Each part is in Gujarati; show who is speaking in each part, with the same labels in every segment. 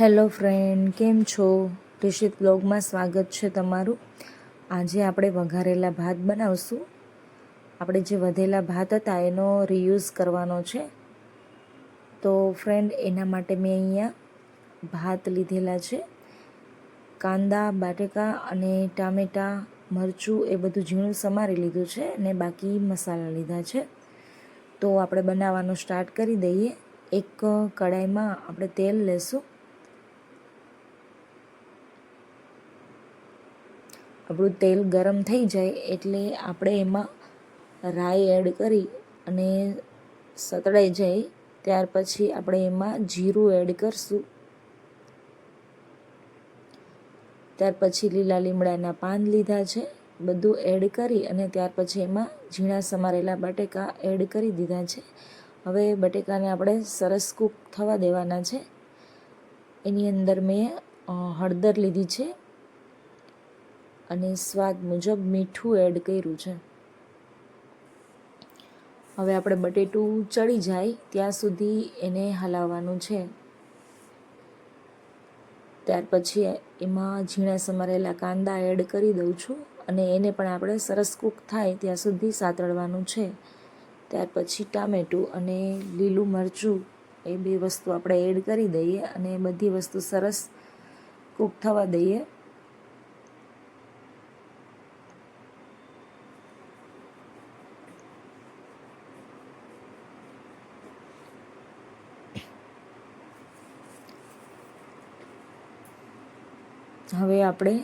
Speaker 1: હેલો ફ્રેન્ડ, કેમ છો? રિષિત બ્લોગમાં સ્વાગત છે તમારું. આજે આપણે વઘારેલા ભાત બનાવશું. આપણે જે વધેલા ભાત હતા એનો રિયુઝ કરવાનો છે. તો ફ્રેન્ડ, એના માટે મેં અહીંયા ભાત લીધેલા છે. કાંદા, બાટેકા અને ટામેટાં, મરચું એ બધું ઝીણું સમારી લીધું છે અને બાકી મસાલા લીધા છે. તો આપણે બનાવવાનું સ્ટાર્ટ કરી દઈએ. એક કડાઈમાં આપણે તેલ લેશું. આપણું તેલ ગરમ થઈ જાય એટલે આપણે એમાં રાઈ એડ કરી અને સતળાઈ જાય, ત્યાર પછી આપણે એમાં જીરું એડ કરશું. ત્યાર પછી લીલા લીમડાના પાન લીધા છે, બધું એડ કરી અને ત્યાર પછી એમાં ઝીણા સમારેલા બટેકા એડ કરી દીધા છે. હવે બટેકાને આપણે સરસ કૂક થવા દેવાના છે. એની અંદર મેં હળદર લીધી છે. અને સ્વાદ મુજબ મીઠું એડ કર્યું છે. હવે આપણે બટેટું ચડી જાય ત્યાં સુધી એને હલાવવાનું છે. ત્યાર પછી એમાં ઝીણા સમારેલા કાંદા એડ કરી દઉં છું અને એને પણ આપણે સરસ કૂક થાય ત્યાં સુધી સાતળવાનું છે. ત્યાર પછી ટામેટું અને લીલું મરચું એ બે વસ્તુ આપણે એડ કરી દઈએ અને બધી વસ્તુ સરસ કૂક થવા દઈએ. હવે આપણે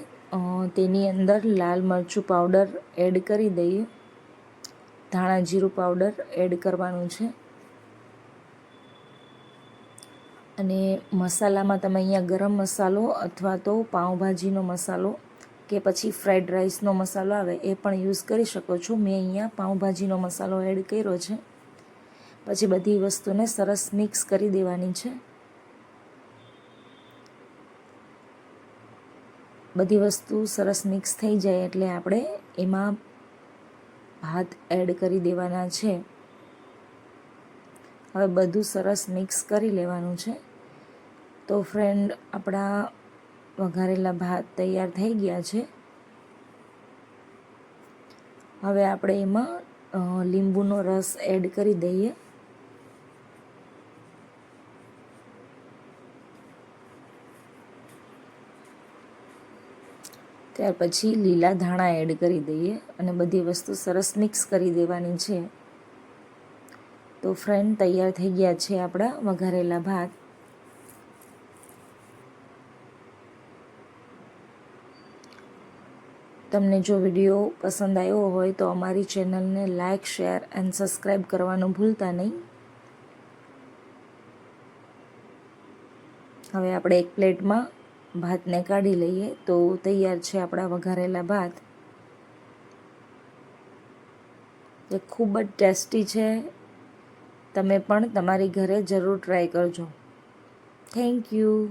Speaker 1: તેની અંદર લાલ મરચું પાવડર એડ કરી દઈએ. ધાણા જીરું પાવડર એડ કરવાનું છે. અને મસાલામાં તમે અહીંયા ગરમ મસાલો અથવા તો પાઉંભાજીનો મસાલો કે પછી ફ્રાઈડ રાઈસનો મસાલો આવે એ પણ યુઝ કરી શકો છો. મેં અહીંયા પાઉંભાજીનો મસાલો એડ કર્યો છે. પછી બધી વસ્તુને સરસ મિક્સ કરી દેવાની છે. બધી વસ્તુ સરસ મિક્સ થઈ જાય એટલે આપણે એમાં ભાત એડ કરી દેવાના છે. હવે બધું સરસ મિક્સ કરી લેવાનું છે. તો ફ્રેન્ડ આપણા વઘારેલા ભાત તૈયાર થઈ ગયા છે. હવે આપણે એમાં લીંબુનો રસ એડ કરી દઈએ. ત્યાર પછી લીલા ધાણા એડ કરી દઈએ અને બધી વસ્તુ સરસ મિક્સ કરી દેવાની છે. તો ફ્રેન્ડ તૈયાર થઈ ગયા છે આપણા વઘારેલા ભાત. તમને જો વીડિયો પસંદ આવ્યો હોય તો અમારી ચેનલને લાઇક શેર એન્ડ સબસ્ક્રાઈબ કરવાનું ભૂલતા નહીં. હવે આપણે એક પ્લેટમાં ભાતને કાઢી લઈએ તો તૈયાર છે આપણા વઘારેલા ભાત. જે ખૂબ જ ટેસ્ટી છે. તમે પણ તમારી ઘરે જરૂર ટ્રાય કરજો. Thank you